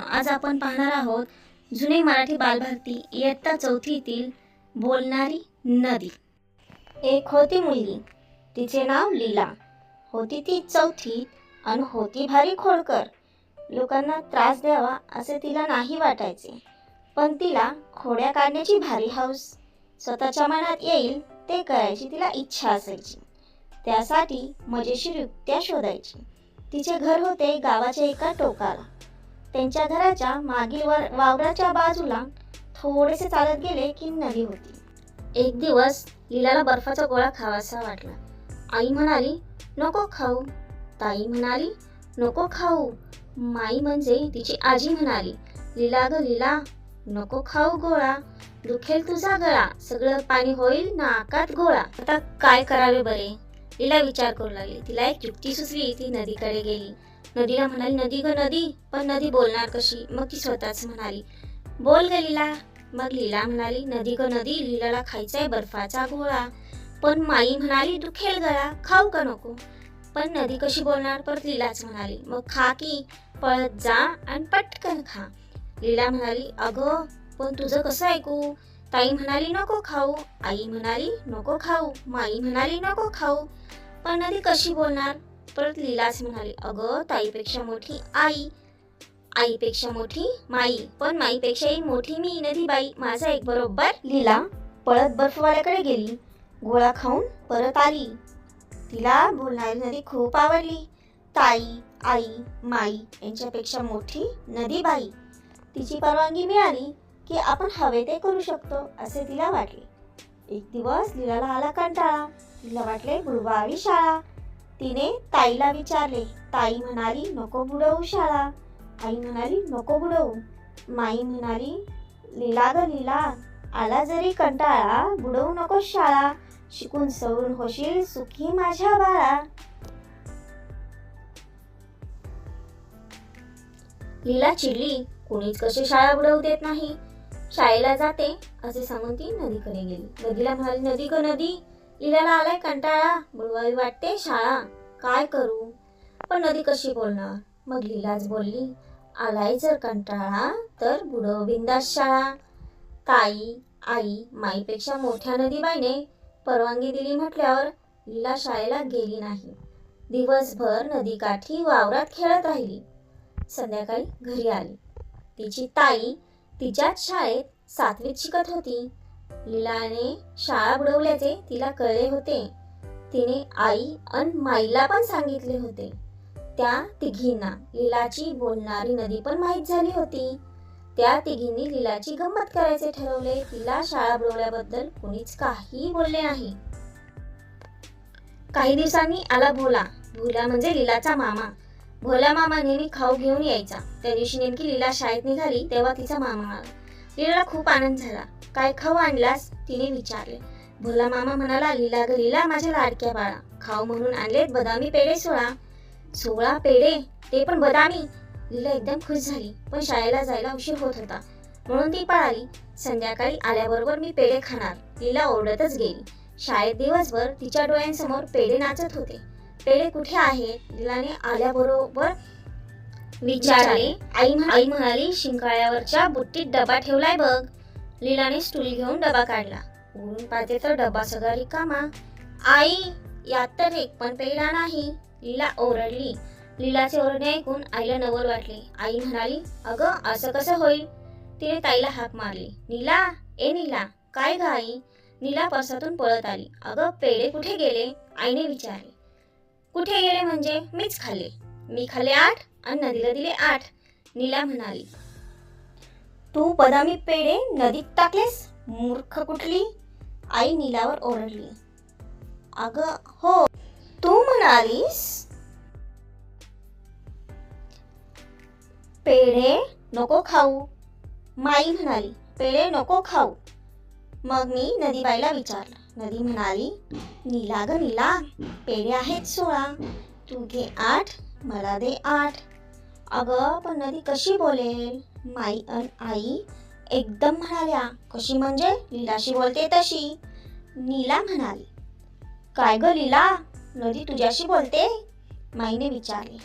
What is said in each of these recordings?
आज आपण पाहणार आहोत जुने मराठी बालभारती इयत्ता चौथीतील बोलणारी नदी. एक होती मुलगी. तिचे नाव लीला. होती ती चौथीत आणि होती भारी खोडकर. लोकांना त्रास द्यावा असे तिला नाही वाटायचे. पण तिला खोड्या काढण्याची भारी हौस स्वतःच्या मनात येईल ते करायची तिला इच्छा असायची. त्यासाठी मजेशीर युक्त्या शोधायची. तिचे घर होते गावाच्या एका टोकाला. त्यांच्या घराच्या मागील वर वावराच्या बाजूला थोडेसे चालत गेले की नदी होती. एक दिवस लीलाला बर्फाचा गोळा खावासा वाटला. आई म्हणाली नको खाऊ. ताई म्हणाली नको खाऊ. माई म्हणजे तिची आजी म्हणाली लीला ग लीला नको खाऊ गोळा. दुखेल तुझा गळा. सगळं पाणी होईल नाकात गोळा. आता काय करावे बरे? लीला विचार करू लागली. तिला एक युक्ती सुचली ती नदीकडे गेली. नदीला म्हणाली नदी ग नदी. पण नदी बोलणार कशी? मग ती स्वतःच म्हणाली बोल ग लीला. मग लीला म्हणाली नदी ग नदी लीलाला खायचाय बर्फाचा गोळा. पण माई म्हणाली दुखेल गळा खाऊ का नको? पण नदी कशी बोलणार? परत लीलाच म्हणाली मग खा की पळत जा आणि पटकन खा. लीला म्हणाली अगं पण तुझं कसं ऐकू? ताई म्हणाली नको खाऊ. आई म्हणाली नको खाऊ. माई म्हणाली नको खाऊ. पण नदी कशी बोलणार? परत लीलाच म्हणाली अगं ताईपेक्षा मोठी आई आईपेक्षा मोठी माई पण माईपेक्षाही मोठी मी नदीबाई माझा एक बरोबर लीला पळत बर्फवाल्याकडे गेली गोळा खाऊन परत आली. तिला बोलणारी नदी खूप आवडली ताई आई माई यांच्यापेक्षा मोठी नदी बाई तिची परवानगी मिळाली की आपण हवे ते करू शकतो असे तिला वाटले. एक दिवस लीलाला आला कंटाळा तिला वाटले गुरुवारी शाळा तिने ताईला विचारले ताई म्हणाली नको बुडवू शाळा. आई म्हणाली नको बुडवू. माई म्हणाली लिला ग लिला आला जरी कंटाळा बुडवू नको शाळा. शिकून सवरून होशील सुखी माझ्या बाळा. लीला चिडली कोणीच कशी शाळा बुडवू देत नाही? शाळेला जाते असे सांगून ती नदीकडे गेली. नदीला म्हणाली नदी ग नदी लीलाला आलाय कंटाळा बुडवावी वाटते शाळा. काय करू? पण नदी कशी बोलणार? मग लिलाच बोलली आलाय जर कंटाळा तर बुडव बिंदास शाळा. ताई आई माईपेक्षा मोठ्या नदीबाईने परवानगी दिली म्हटल्यावर लीला शाळेला गेली नाही. दिवसभर नदीकाठी वावरात खेळत राहिली. संध्याकाळी घरी आली. तिची ताई तिच्याच शाळेत सातवीत शिकत होती. लीलाने शाळा बुडवल्याचे तिला कळले होते. तिने आई अन माईला पण सांगितले होते. त्या तिघींना लीलाची बोलणारी नदी पण माहीत झाली होती. त्या तिघींनी लीलाची गंमत करायचे ठरवले. तिला शाळा बुडवल्याबद्दल कुणीच काही बोलले नाही. काही दिवसांनी आला भोला. भोला म्हणजे लीलाचा मामा. भोला मामा नेहमी खाऊ घेऊन यायचा. त्या दिवशी नेमकी लीला शाळेत निघाली तेव्हा तिचा मामा आला. लीलाला खूप आनंद झाला. काय खाऊ आणलास? तिने विचारले. भोला मामा म्हणाला लीला ग लीला माझ्या लाडक्या बाळा. खाऊ म्हणून आणलेत बदामी पेढे सोळा. सोळा पेढे? ते पण बदामी? लीला एकदम खुश झाली पण शाळेला जायला उशीर होत होता. म्हणून ती पळाली. संध्याकाळी आल्याबरोबर मी पेढे खाणार. लीला ओरडतच गेली. शाळेत दिवसभर तिच्या डोळ्यांसमोर पेढे नाचत होते. पेढे कुठे आहे? लीलाने आल्याबरोबर विचारले आई आई म्हणाली शिंकाळ्यावरच्या बुट्टीत डबा ठेवलाय बघ. लीलाने स्टूल घेऊन डबा काढला. उडून पाहते तर डबा सगळा रिकामा. आई यात तर एक पण पेढा नाही. लीला ओरडली. लीलाचे ओरडणे ऐकून आईला नवल वाटले. आई म्हणाली अगं असं कसं होईल? तिने ताईला हाक मारली. नीला ए नीला काय ग आई? नीला पसातून पळत आली. अगं पेढे कुठे गेले? आईने विचारले. कुठे गेले म्हणजे? मीच खाल्ले. मी खाले आठ आणि नदीला दिले आठ. नीला म्हणाली तू बदामी पेढे नदीत टाकलेस? मूर्ख कुठली? आई नीलावर ओरडली अगं हो. तू म्हणालीस पेढे नको खाऊ. माई म्हणाली पेढे नको खाऊ. मग मी नदीबाईला विचारलं नदी म्हणाली नीला ग नीला पेढे आहेत सोळा. तू घे आठ मला दे आठ. अगं पण नदी कशी बोलेल? माई अन आई एकदम म्हणाल्या कशी म्हणजे? लीलाशी बोलते तशी. नीला म्हणाली काय ग लीला? नदी तुझ्याशी बोलते? माईने विचारले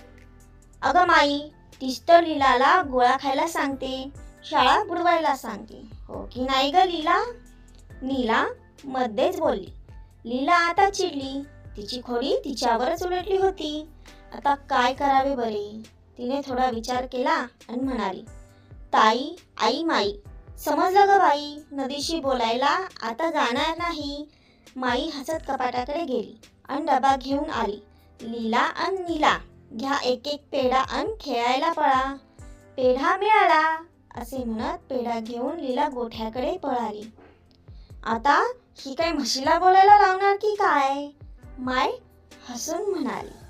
अगं माई तीच तर लीलाला गोळा खायला सांगते शाळा बुडवायला सांगते. हो की नाही ग लीला? नीला मध्येच बोलली लीला आता चिडली. तिची खोडी तिच्यावरच उलटली होती. आता काय करावे बरे? तिने थोडा विचार केला आणि म्हणाली ताई आई माई समजलं ग बाई नदीशी बोलायला आता जाणार नाही. माई हसत कपाटाकडे गेली आणि डबा घेऊन आली लीला आणि नीला घ्या एक एक पेढा अन खेळायला पळा. पेढा मिळाला असे म्हणत पेढा घेऊन लीला गोठ्याकडे पळाली. आता ही काय म्हशीला बोलायला लावणार की काय? माय हसून म्हणाली.